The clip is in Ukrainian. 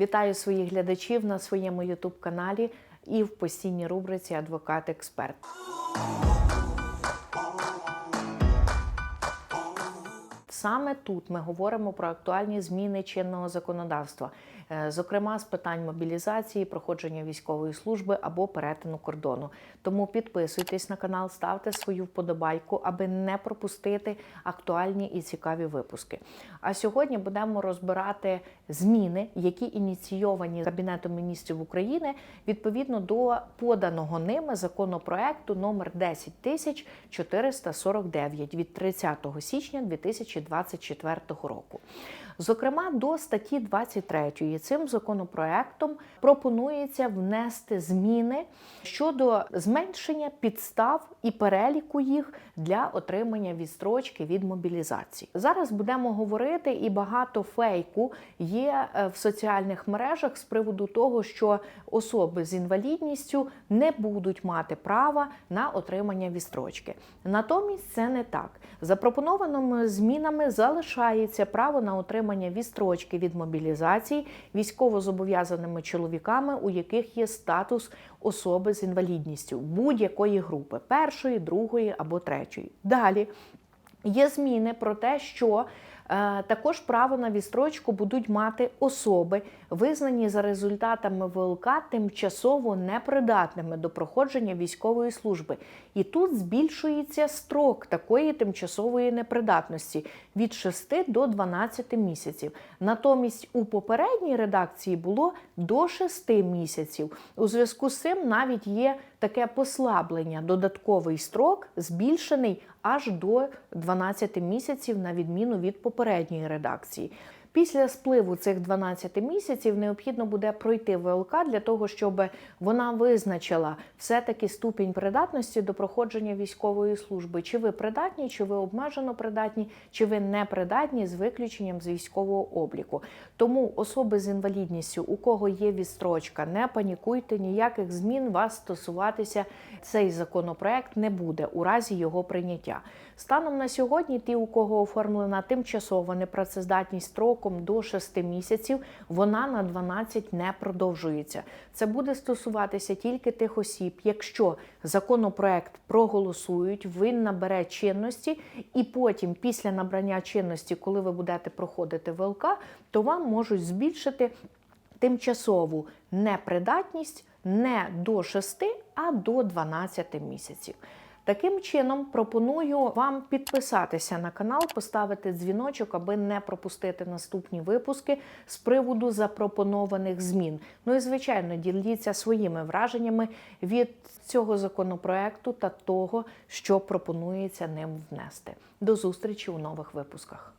Вітаю своїх глядачів на своєму youtube каналі і в постійній рубриці Адвокат-експерт. Саме тут ми говоримо про актуальні зміни чинного законодавства, е, зокрема з питань мобілізації, проходження військової служби або перетину кордону. Тому підписуйтесь на канал, ставте свою вподобайку, аби не пропустити актуальні і цікаві випуски. А сьогодні будемо розбирати зміни, які ініційовані Кабінетом міністрів України відповідно до поданого ними законопроекту номер 10449 від 30 січня 2024 року. Зокрема, до статті 23 цим законопроектом пропонується внести зміни щодо зменшення підстав і переліку їх для отримання відстрочки від мобілізації. Зараз будемо говорити, і багато фейку є е, в соціальних мережах з приводу того, що особи з інвалідністю не будуть мати права на отримання відстрочки. Натомість це не так. Запропонованими змінами залишається право на отримання відстрочки від мобілізації військовозобов'язаними чоловіками, у яких є статус особи з інвалідністю будь-якої групи першої, другої або третьої. Далі є зміни про те, що також право на відстрочку будуть мати особи, визнані за результатами ВЛК тимчасово непридатними до проходження військової служби. І тут збільшується строк такої тимчасової непридатності від 6 до 12 місяців. Натомість у попередній редакції було до 6 місяців. У зв'язку з цим навіть є таке послаблення, додатковий строк збільшений аж до 12 місяців, на відміну від попередньої редакції. Після спливу цих 12 місяців необхідно буде пройти ВЛК для того, щоб вона визначила все-таки ступінь придатності до проходження військової служби. Чи ви придатні, чи ви обмежено придатні, чи ви не придатні з виключенням з військового обліку. Тому особи з інвалідністю, у кого є відстрочка, не панікуйте, ніяких змін вас стосуватися цей законопроект не буде у разі його прийняття. Станом на сьогодні, ті, у кого оформлена тимчасова непрацездатність строком до 6 місяців, вона на 12 не продовжується. Це буде стосуватися тільки тих осіб, якщо законопроект проголосують, він набере чинності, і потім, після набрання чинності, коли ви будете проходити ВЛК, то вам можуть збільшити тимчасову непридатність не до 6, а до 12 місяців. Таким чином, пропоную вам підписатися на канал, поставити дзвіночок, аби не пропустити наступні випуски з приводу запропонованих змін. Ну і звичайно, діліться своїми враженнями від цього законопроекту та того, що пропонується ним внести. До зустрічі у нових випусках.